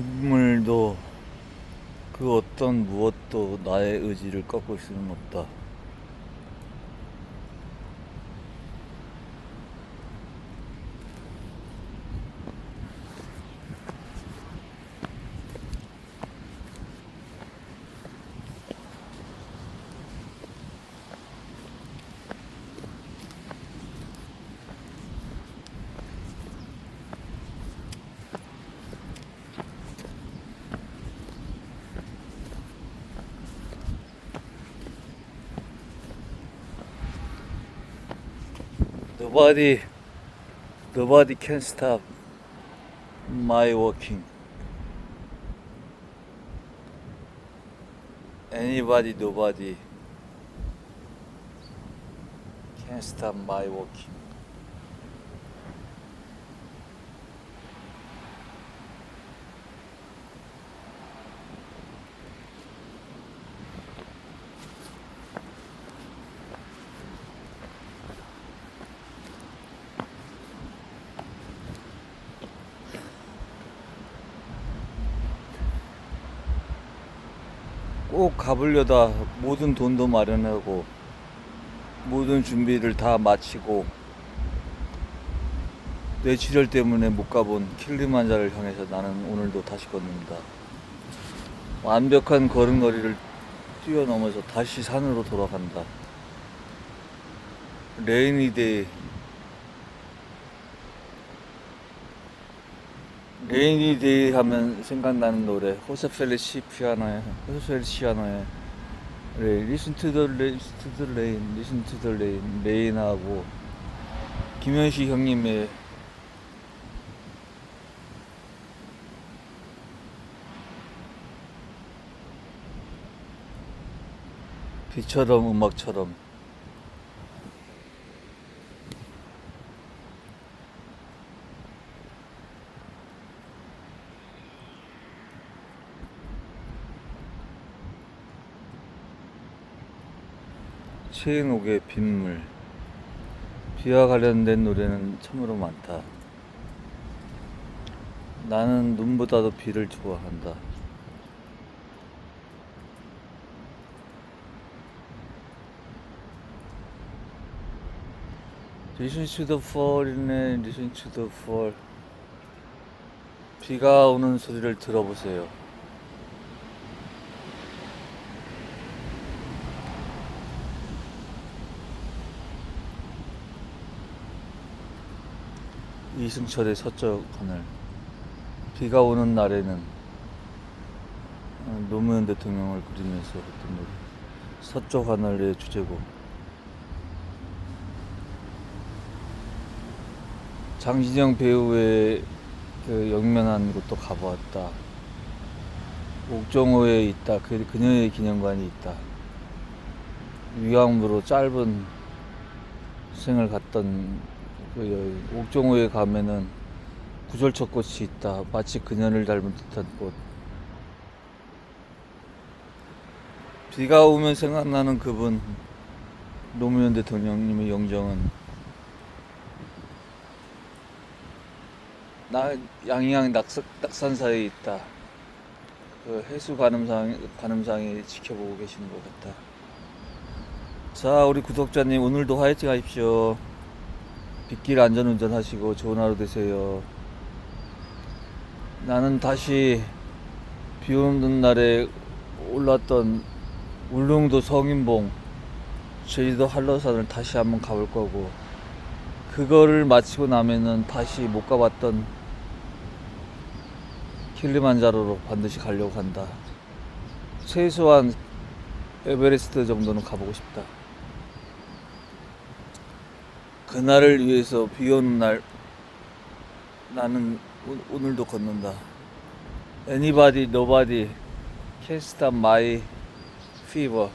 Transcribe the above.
빗물도 그 어떤 무엇도 나의 의지를 꺾을 수는 없다. Nobody, nobody can stop my walking. Anybody, nobody can stop my walking. 꼭 가보려다 모든 돈도 마련하고 모든 준비를 다 마치고 뇌출혈 때문에 못 가본 킬리만자를 향해서 나는 오늘도 다시 걷는다. 완벽한 걸음걸이를 뛰어넘어서 다시 산으로 돌아간다. 레이니데이 레이니 데이 하면 생각나는 노래 호세 펠리시 피아노의 호세 펠리시아노의 네, Listen to the rain, listen to the rain, listen to the rain, 레인하고 김현식 형님의 비처럼 음악처럼 최인옥의 빗물 비와 관련된 노래는 참으로 많다. 나는 눈보다도 비를 좋아한다. To the fall이네, listen. 비가 오는 소리를 들어보세요. 이승철의 서쪽 하늘. 비가 오는 날에는 어, 노무현 대통령을 그리면서 했던 노래. 서쪽 하늘의 주제곡. 장진영 배우의 그 영면한 곳도 가보았다. 옥정호에 있다. 그 그녀의 기념관이 있다. 위암으로 짧은 생을 갔던 그. 옥정호에 가면은 구절초 꽃이 있다. 마치 그녀를 닮은 듯한 꽃. 비가 오면 생각나는 그분 노무현 대통령님의 영정은 나 양양 낙석, 낙산사에 있다. 그 해수 관음상 관음상에 지켜보고 계시는 것 같다. 자, 우리 구독자님 오늘도 화이팅 하십시오. 빗길 안전운전 하시고 좋은 하루 되세요. 나는 다시 비 오는 날에 올랐던 울릉도 성인봉, 제주도 한라산을 다시 한번 가볼 거고, 그거를 마치고 나면은 다시 못 가봤던 킬리만자로로 반드시 가려고 한다. 최소한 에베레스트 정도는 가보고 싶다. 그날을 위해서 비 오는 날 나는 오, 오늘도 걷는다. Anybody, nobody can stop my fever.